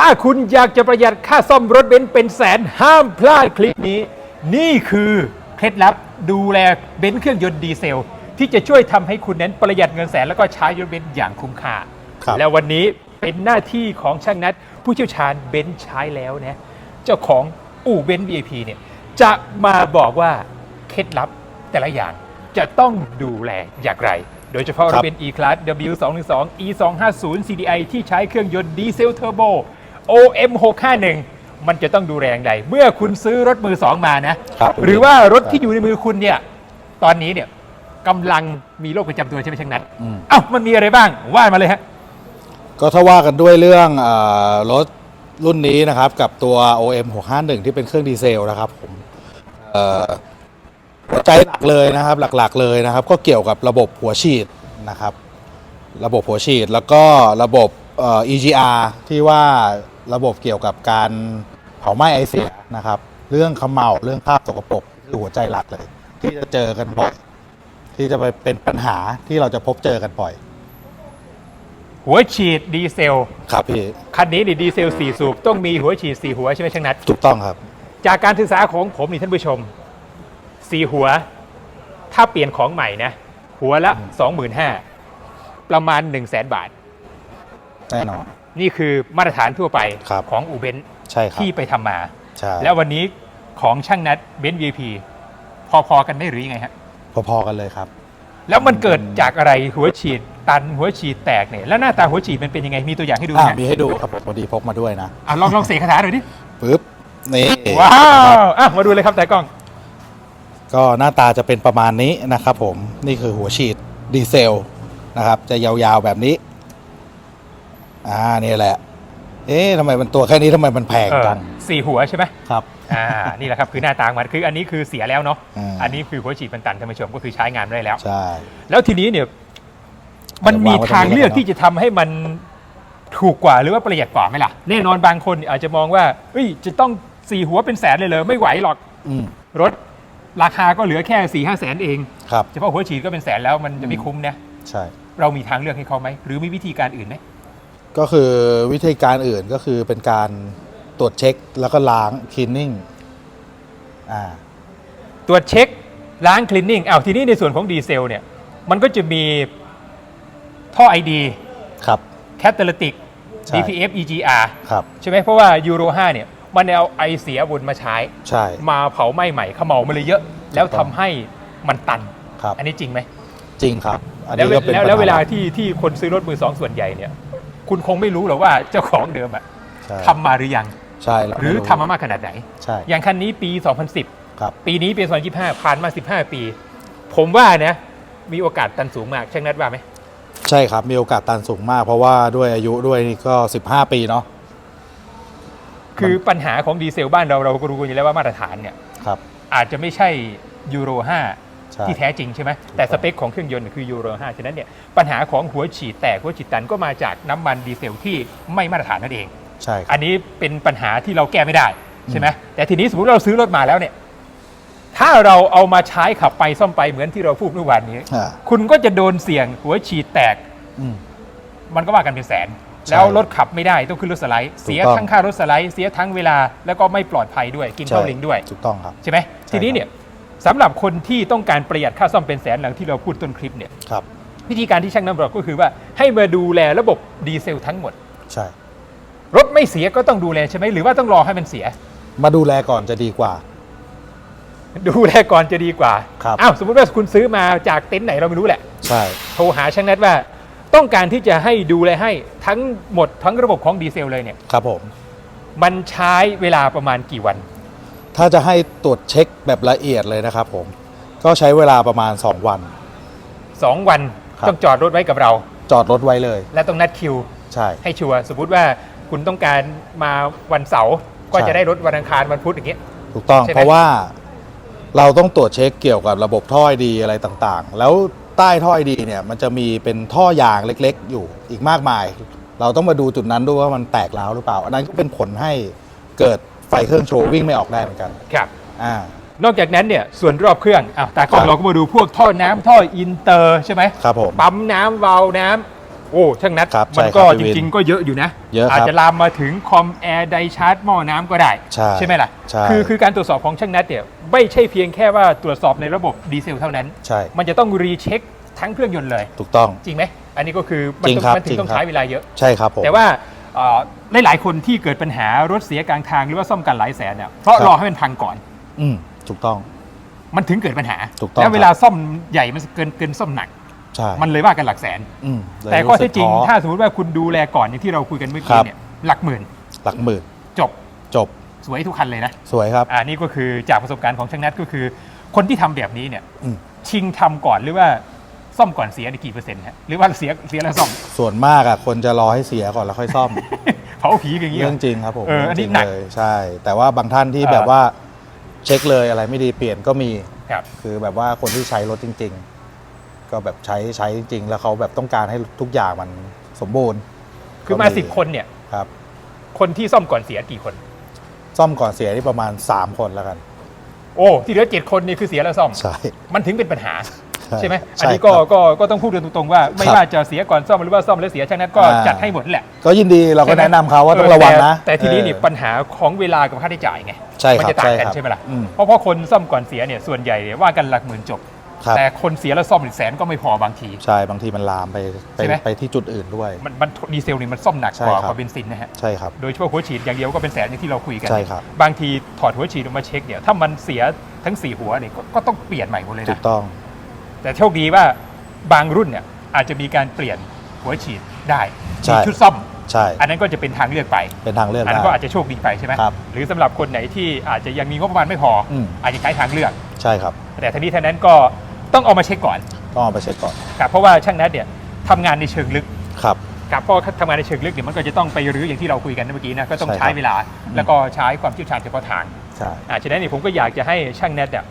ถ้าคุณอยากจะประหยัดค่าซ่อมรถเบนซ์เป็นแสนห้ามพลาดคลิปนี้ นี่คือเคล็ดลับดูแลเบนซ์เครื่องยนต์ดีเซล ที่จะช่วยทำให้คุณนั้นประหยัดเงินแสนแล้วก็ใช้รถเบนซ์อย่างคุ้มค่า ครับ แล้ววันนี้เป็นหน้าที่ของช่างนัด ผู้เชี่ยวชาญเบนซ์ใช้แล้วนะ เจ้าของอู่เบนซ์ VIP เนี่ยจะมาบอกว่าเคล็ดลับแต่ละอย่างจะต้องดูแลอย่างไร โดยเฉพาะรครัถบเบนซ์ E-Class W212 E250 CDI ที่ใช้เครื่องยนต์ดีเซลเทอร์โบ OM 651มันจะต้องดูแลอย่างไรเมื่อคุณซื้อรถมือสองมานะ ครับหรือว่ารถที่อยู่ในมือคุณเนี่ย ตอนนี้เนี่ยกำลังมีโรคประจำตัวใช่ไหมช่างนัดอืม เอ้ามันมีอะไรบ้างว่ามาเลยฮะ ก็ถ้าว่ากันด้วยเรื่องเออรถรุ่นนี้นะครับ กับตัว OM 651 ที่เป็นเครื่องดีเซลนะครับผมเอ่อหัวใจหลักเลยนะครับ หลักๆเลยนะครับ ก็เกี่ยวกับระบบหัวฉีดนะครับ ระบบหัวฉีดแล้วก็ระบบเอ่อ EGR ที่ว่า ระบบเกี่ยวกับการเผาไหม้ไอเสียนะครับ เรื่องเขมเหลาเรื่องคราบสกปรกคือหัวใจหลักเลย ที่จะเจอกันบ่อยที่จะไปเป็นปัญหาที่เราจะพบเจอกันบ่อย หัวฉีดดีเซล ครับพี่คันนี้นี่ดีเซล4สูบต้องมีหัวฉีด 4 หัวใช่ไหมช่างนัด ถูกต้องครับ จากการศึกษาของผมนี่ท่านผู้ชม 4 หัว ถ้าเปลี่ยนของใหม่นะ หัวละ 25,000ประมาณ 1 0 0 0 0แบาท แน่นอน นี่คือมาตรฐานทั่วไปครับของอูเบนใช่ครับที่ไปทำมา ใช่แล้ววันนี้ของช่างนัดเบนซ์ VIP พอๆกันไหม่หรือยังไงฮะ พอๆกันเลยครับ แล้วมันเกิดจากอะไรหัวฉีดตันหัวฉีดแตกเนี่ยแล้วหน้าตาหัวฉีดมันเป็นยังไงมีตัวอย่างให้ดูไหอ่ามฮะมีให้ดูครับผมพอดีพกมาด้วยนะอะลองลองเสกคาถาหน่อยดิปึ๊บนี่ว้านะครับวอะมาดูเลยครับแต่กล้องก็หน้าตาจะเป็นประมาณนี้นะครับผมนี่คือหัวฉีดดีเซลนะครับ จะยาวๆแบบนี้ อ่านี่แหละ เอ๊ะทำไมมันตัวแค่นี้ทำไมมันแพงเออจังสี่หัวใช่ไหมครับ อ่า นี่แหละครับคือหน้าตามันคืออันนี้คือเสียแล้วเนาะอืมอันนี้คือหัวฉีดมันตันท่านผู้ชมก็คือใช้งานไม่ได้แล้ว ใช่ แล้วทีนี้เนี่ยมันมีทางเลือกที่จะทำให้มันถูกกว่าหรือว่าประหยัดกว่าไหมล่ะ แน่นอนบางคนอาจจะมองว่าเอ้ยจะต้องสี่หัวเป็นแสนเลยเลยไม่ไหวหรอกอืมรถราคาก็เหลือแค่สี่ห้าแสนเองครับ เฉพาะหัวฉีดก็เป็นแสนแล้วมันจะไม่คุ้มนะ ใช่ เรามีทางเลือกให้เขาไหม หรือมีวิธีการอื่นไหม ก็คือวิธีการอื่นก็คือเป็นการตรวจเช็คแล้วก็ล้างคลีนนิ่งอ่าตรวจเช็คล้างคลีนนิ่งอ้าวทีนี้ในส่วนของดีเซลเนี่ย มันก็จะมีท่อ ID ครับ แคตตาลิติก ใช่ DPF EGR ครับ ใช่ไหมเพราะว่ายูโร5เนี่ย มันเอาไอเสียวนมาใช้ ใช่ มาเผาไหม้ใหม่เขมเหลามาเลยเยอะ แล้วทำให้มันตัน ครับ อันนี้จริงไหมจริงครับ อันแล้วนี้ก็เป็นแล้วแล้วปัญหเวลาที่ที่คนซื้อรถมือสองส่วนใหญ่เนี่ย คุณคงไม่รู้หรอกว่าเจ้าของเดิมอะใช่ทำมาหรือยัง ใช่เาหรือไม่ทำมามากขนาดไหน ใช่อย่างคันนี้ปี 2010 ครับ ปีนี้ปี 2025 ผ่านมา 15 ปี ผมว่านะ มีโอกาสตันสูงมากช่างนัดว่าไหม ใช่ครับมีโอกาสตันสูงมาก เพราะว่าด้วยอายุด้วยนี่ก็ 15 ปีเนาะคือปัญหาของดีเซลบ้านเราเราก็รู้กันอยู่แล้วว่ามาตรฐานเนี่ย ครับ อาจจะไม่ใช่ยูโรใช่5 ที่แท้จริงใช่ไหมแต่สเปคของเครื่องยนต์คือยูโร5ฉะนั้นเนี่ยปัญหาของหัวฉีดแตกหัวฉีดตันก็มาจากน้ำมันดีเซลที่ไม่มาตรฐานนั่นเองใช่ครับอันนี้เป็นปัญหาที่เราแก้ไม่ได้ใช่ไหมแต่ทีนี้สมมติเราซื้อรถมาแล้วเนี่ยถ้าเราเอามาใช้ขับไปซ่อมไปเหมือนที่เราพูดเมื่อวานนี้อ่าคุณก็จะโดนเสี่ยงหัวฉีดแตกอืมมันก็ว่ากันเป็นแสนใช่แล้วรถขับไม่ได้ต้องขึ้นรถสไลด์ถูกต้องเสียทั้งค่ารถสไลด์เสียทั้งเวลาแล้วก็ไม่ปลอดภัยด้วยกินเข้าลิงด้วยถูกต้องครับใช่ไหมใช่ทีนี้เนี่ย สำหรับคนที่ต้องการประหยัดค่าซ่อมเป็นแสนหลังที่เราพูดต้นคลิปเนี่ยครับ วิธีการที่ช่างน้ำบอกก็คือว่าให้มาดูแลระบบดีเซลทั้งหมด ใช่ รถไม่เสียก็ต้องดูแลใช่ไหมหรือว่าต้องรอให้มันเสีย มาดูแลก่อนจะดีกว่า ดูแลก่อนจะดีกว่าครับอ้าวสมมติว่าคุณซื้อมาจากเต็นท์ไหนเราไม่รู้แหละ ใช่ โทรหาช่างนัดว่า ต้องการที่จะให้ดูแลให้ทั้งหมดทั้งระบบของดีเซลเลยเนี่ย ครับผม มันใช้เวลาประมาณกี่วัน ถ้าจะให้ตรวจเช็คแบบละเอียดเลยนะครับผม ก็ใช้เวลาประมาณ 2 วัน2วันครับ ต้องจอดรถไว้กับเรา จอดรถไว้เลย และต้องนัดคิว ใช่ ให้ชัวร์สมมติว่าคุณต้องการมาวันเสาร์ก็ใช่ จะได้รถวันอังคารวันพุธอย่างเงี้ย ถูกต้อง ใช่ไหม เพราะว่าเราต้องตรวจเช็คเกี่ยวกับระบบท่อไอดีอะไรต่างๆ แล้วใต้ท่อไอดีเนี่ยมันจะมีเป็นท่อยางเล็กๆ อยู่อีกมากมาย เราต้องมาดูจุดนั้นด้วยว่ามันแตกร้าวหรือเปล่า อันนั้นก็เป็นผลให้เกิด ไฟเครื่องโชว์วิ่งไม่ออกได้เหมือนกันครับ อ่านอกจากนั้นเนี่ยส่วนรอบเครื่องอ้าวตากล้องครับเราก็มาดูพวกท่อน้ำท่ออินเตอร์ใช่ไหมครับผม ปั๊มน้ำวาล์วน้ำโอ้ช่างนัดครับมันใช่ก็ครับจพี่วินริง ๆ ก็เยอะอยู่นะ เยอะครับอาจจะลามมาถึงคอมแอร์ไดชาร์จหม้อน้ำก็ได้ใช่ไหมล่ะ ใช่ คือคือการตรวจสอบของช่างนัดเนี่ยไม่ใช่เพียงแค่ว่าตรวจสอบในระบบดีเซลเท่านั้น ใช่ มันจะต้องรีเช็คทั้งเครื่องยนต์เลย ถูกต้อง จริงไหม อันนี้ก็คือมัจริงต้องครับมันถึจริงงต้องครับ ใช้เวลาเยอะ ใช่ครับผม แต่ว่า เอ่อหลายๆคนที่เกิดปัญหารถเสียกลางทางหรือว่าซ่อมกันหลายแสนเนี่ยเพราะครับรอให้มันพังก่อน อืมถูกต้อง มันถึงเกิดปัญหาถูกต้องแล้วครับเวลาซ่อมใหญ่มันเกินเกินซ่อมหนักใช่มันเลยว่ากันหลักแสนอืมเลยแต่ข้อเท็จจริงสึกท้อถ้าสมมติว่าคุณดูแลก่อนอย่างที่เราคุยกันเมื่อคกี้รับเนี่ยหลักหมื่น หลักหมื่น จบจบ สวยทุกคันเลยนะ สวยครับอ่านี่ก็คือจากประสบการณ์ของช่างนัทก็คือ คนที่ทำแบบนี้เนี่ยอืมชิงทำก่อนหรือว่า ซ่อมก่อนเสียในกี่เปอร์เซ็นต์ฮะหรือว่าเสียเสียแล้วซ่อม ส่วนมากอะคนจะรอให้เสียก่อนแล้วค่อยซ่อม เผาผีอย่างเงี้ย เรื่องจริงครับผมเอออันนี้รื่งจริงหนักเลยใช่ แต่ว่าบางท่านที่เออ แบบว่าเช็คเลยอะไรไม่ดีเปลี่ยนก็มี ครับ คือแบบว่าคนที่ใช้รถจริง ๆ ก็แบบใช้ใช้จริง ๆ แล้วเขาแบบต้องการให้ทุกอย่างมันสมบูรณ์คือมาสิบคนเนี่ย ครับ คนที่ซ่อมก่อนเสียกี่คน ซ่อมก่อนเสียที่ประมาณ 3 คนแล้วกัน โอ้ ที่เหลือเจ็ดคนนี่คือเสียแล้วซ่อม ใช่ มันถึงเป็นปัญหา ใช่ไหมอันนี้ใช่ก็ครับก็ก็ต้องพูดกันตรงๆว่า ไม่ครับว่าจะเสียก่อนซ่อมหรือว่าซ่อมแล้วเสียช่างนัทก็อ่าจัดให้หมดแหละ ก็ยินดีเราก็ใช่ไหมแนะนำเขาว่าต้องระวังนะ แต่แต่ทีนี้นี่เออปัญหาของเวลากับค่าใช้จ่ายไงใช่ครับมัจะต่างกันใช่ครับใช่ไหมล่ะอืมเพราะเพราะคนซ่อมก่อนเสียเนี่ยส่วนใหญ่เนี่ยว่ากันหลักหมื่นจบครับแต่คนเสียแล้วซ่อมหนึ่งแสนก็ไม่พอบางที ใช่บางทีมันลามไปไปใช่ไหมไปที่จุดอื่นด้วย มันมันดีเซลนี่มันซ่อมหนักใช่กว่าครับกว่าเบนซินนะฮะใช่ครับโดยเฉพาะหัวฉีดอย่างเดียวก็เป็นแสนอย่างที่เราคุยกันใช่ครับบางทีถอดหัวฉีดออกมาเช็คเนี่ยถ้ามันเสียทั้งสี่หัวเนี่ยก็ก็ต้องเปลี่ยนใหม่หมดเลยถูนะกต้อง แต่โชคดีว่าบางรุ่นเนี่ยอาจจะมีการเปลี่ยนหัวฉีดได้ใช่ มีชุดซ่อม ใช่ อันนั้นก็จะเป็นทางเลือกไป เป็นทางเลือกอันได้นั้นก็อาจจะโชคดีไปใช่ไหมครับหรือสำหรับคนไหนที่อาจจะยังมีงบประมาณไม่พออม อาจจะใช้ทางเลือก ใช่ครับ แต่ทีนี้ท่านั้นก็ต้องเอามาเช็คก่อนต้องเอาไปเช็คก่อน ครับเพราะว่าช่างนัดเนี่ยทำงานในเชิงลึกครับ ครับเพราะทำงานในเชิงลึกเนี่ยมันก็จะต้องไปรื้ออย่างที่เราคุยกันเมื่อกี้นะก็ต้องใช่ครับ ใช้เวลา แล้วก็ใช้ความเชี่ยวชาญเฉพาะทาง ใช่ อ่าฉะนั้นเนี่ยผมก็อยากจะให้ช่างแนทเนี่ย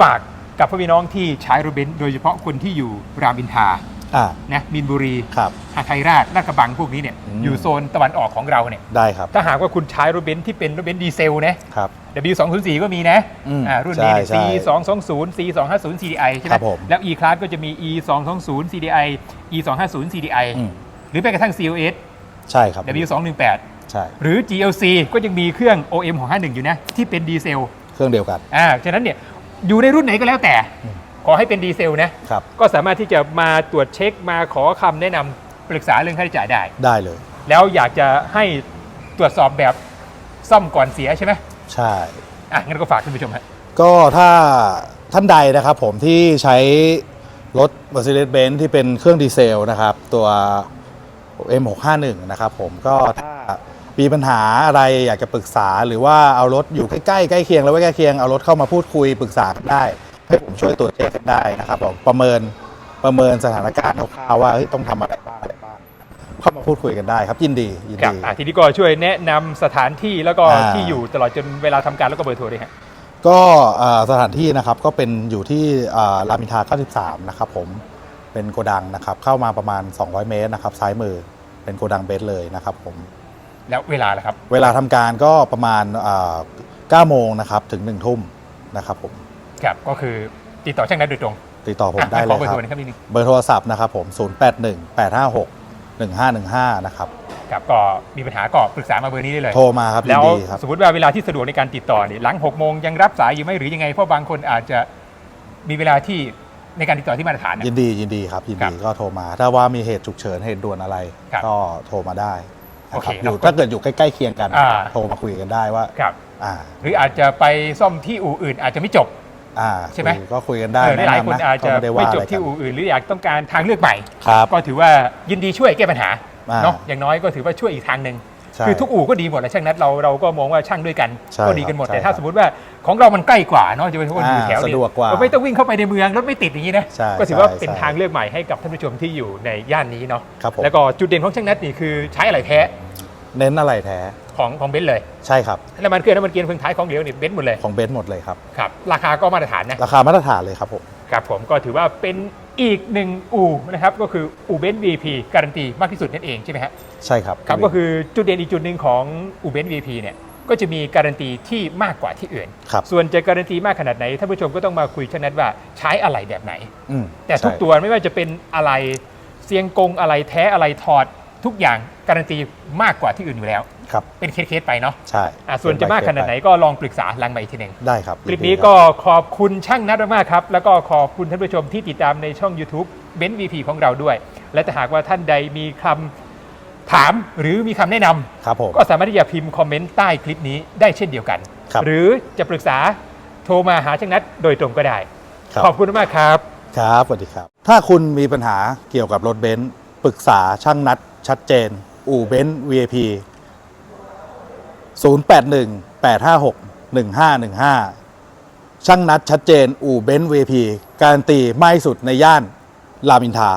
ฝาก กับพี่น้องที่ใช้รถเบนซ์โดยเฉพาะคนที่อยู่รามอินทราอ่า นะมินบุรีครับ หาไทยราชลาดกระบังพวกนี้เนี่ยอืม อยู่โซนตะวันออกของเราเนี่ยได้ครับถ้าหากว่าคุณใช้รถเบนซ์ที่เป็นรถเบนซ์ดีเซลนะ ครับ W204 ก็มีนะอืมอ่ารุ่นนี้เนี่ย ใช่ใช่ C220 C250 CDI ใช่ไหมครับผมแล้ว E Class ก็จะมี E220 CDI E250 CDI อืม หรือแม้กระทั่ง CLS ใช่ครับ W218 ใช่ หรือ GLC ก็ยังมีเครื่อง OM ของ51อยู่นะ ที่เป็นดีเซลเครื่องเดียวกัน อ่าฉะนั้นเนี่ย อยู่ในรุ่นไหนก็แล้วแต่อืมขอให้เป็นดีเซลนะครับ ก็สามารถที่จะมาตรวจเช็คมาขอคำแนะนำปรึกษาเรื่องค่าใช้จ่ายได้ ได้เลย แล้วอยากจะให้ตรวจสอบแบบซ่อมก่อนเสียใช่ไหมใช่ อะงั้นก็ฝากท่านผู้ชมฮะ ก็ถ้าท่านใดนะครับผมที่ใช้รถ Mercedes-Benz ที่เป็นเครื่องดีเซลนะครับ ตัว M651 นะครับผมก็ถ้า มีปัญหาอะไรอยากจะปรึกษา หรือว่าเอารถอยู่ใกล้ๆใกล้เคียงแล้วใกล้เคียงเอารถเข้ามาพูดคุยปรึกษากันได้ ให้ผมช่วยตรวจเช็คกันได้นะครับผมประเมินประเมินสถานการณ์คร่าวๆว่าเฮ้ยต้องทำอะไรบ้างอะไรบ้างเข้ามาพูดคุยกันได้ครับยินดียินครับดี อะทีนี้ก็ช่วยแนะนำสถานที่แล้วก็อ่า ที่อยู่ตลอดจนเวลาทำการแล้วก็เบอร์โทรด้วยฮะ ก็เอ่อสถานที่นะครับก็เป็นอยู่ที่เอ่อรามอินทรา93 นะครับผมเป็นโกดังนะครับเข้ามาประมาณ 200 เมตรนะครับซ้ายมือเป็นโกดังเบสเลยนะครับผม แล้วเวลาล่ะครับ เวลาทำการก็ประมาณเอ่อ9โมงนะครับถึง1ทุ่มนะครับผมครับ ก็คือติดต่อช่างนัดโดยตรงติดต่อผมอะได้ขเลอยเบอร์คโทรับรนะครับนิดนึงเบอร์โทรศัพท์นะครับผม 081 856 1515 นะครับ ครับก็มีปัญหาก็ปรึกษามาเบอร์นี้ได้เลย โทรมาครับยิแล้นวดีครับ สมมติว่าเวลาที่สะดวกในการติดต่อเนี่ยหลัง6โมงยังรับสายอยู่ไหมหรือยังไง เพราะบางคนอาจจะมีเวลาที่ในการติดต่อที่มาตรฐานนะ ยินดียินดีครับ ยินครัดีบก็โทรมา ถ้าว่ามีเหตุฉุกเฉินเหตุด่วนอะไร ครับ ก็โทรมาได้นะ โอครับเคอยู่เราก็ถ้าเกิดอยู่ใกล้ๆเคียงกันอ่า โทรมาคุยกันได้ว่าครับ อ่าหรืออาจจะไปซ่อมที่อู่อื่นอาจจะไม่จบ อ่าใช่ไหม คุยก็คุยกันได้เออหลายแะๆคนนำนะอาจจะก็ด้ไม่ว่าจบอะรที่กันอู่อื่น หรืออยากต้องการทางเลือกใหม่ ครับ ก็ถือว่ายินดีช่วยแก้ปัญหาอ่า เนาะอย่างน้อยก็ถือว่าช่วยอีกทางหนึ่ง ใช่คือทุกอู่ก็ดีหมดแหละช่างนัดเราเราก็มองว่าช่างด้วยกันใช่ก็ดีกันหมดครับแต่ใช่ถ้าครับสมมติว่าของเรามันใกล้กว่าเนาะจะไปทุกคนอยู่อ่าแถวนี้สะดวกกว่าเรไม่ต้องวิ่งเข้าไปในเมืองรถไม่ติดอย่างนี้นะใช่ก็ถือว่าใช่เป็นใช่ทางเลือกใหม่ให้กับท่านผู้ชมที่อยู่ในย่านนี้เนาะครับผม แล้วก็จุดเด่นของช่างนัดนี่คือใช้อะไรแท้เน้นอะไรแท้ ของของเบนซ์เลยใช่ครับ น้ำมันเครื่องน้ำมันเกียร์เฟืองท้ายของเหลวนี่เบนซ์หมดเลยของเบนซ์หมดเลยครับ ครับราคาก็มาตรฐานนะ ราคามาตรฐานเลยครับผม ครับผมก็ถือว่าเป็น อีกหนึ่งอู่นะครับก็คืออู่เบนซ์ VP การันตีมากที่สุดนั่นเองใช่ไหมฮะใช่ครับครับก็คือจุดเด่นอีกจุดหนึ่งของอู่เบนซ์ VP เนี่ยก็จะมีการันตีที่มากกว่าที่อื่นครับส่วนจะการันตีมากขนาดไหนท่านผู้ชมก็ต้องมาคุยชันนัดว่าใช้อะไรแบบไหนอืมแต่ทุกใช่ตัวไม่ว่าจะเป็นอะไรเซียงกงอะไรแท้อะไรถอดทุกอย่าง การันตีมากกว่าที่อื่นอยู่แล้ว ครับ เป็นเคสๆไปเนาะใช่อะส่วนจะมากขนาดไหนก็ลองปรึกษาหลังใหม่อีกทีหนึ่ง ได้ครับคลิปนี้ก็ขอบคุณช่างนัดมากๆครับ แล้วก็ขอบคุณท่านผู้ชมที่ติดตามในช่อง YouTube เบนซ์ VP ของเราด้วย และถ้าหากว่าท่านใดมีคำถามหรือมีคำแนะนำครับผม ก็สามารถที่จะพิมพ์คอมเมนต์ใต้คลิปนี้ได้เช่นเดียวกัน ครับหรือจะปรึกษาโทรมาหาช่างนัดโดยตรงก็ได้ ครับ ขอบคุณมากครับ ครับสวัสดีครับ ถ้าคุณมีปัญหาเกี่ยวกับรถเบนซ์ปรึกษาช่างนัดชัดเจน อู่เบนซ์ VIP 081 856 1515 ช่างนัดชัดเจนอู่เบนซ์ VIP การันตีไม่สุดในย่านรามอินทรา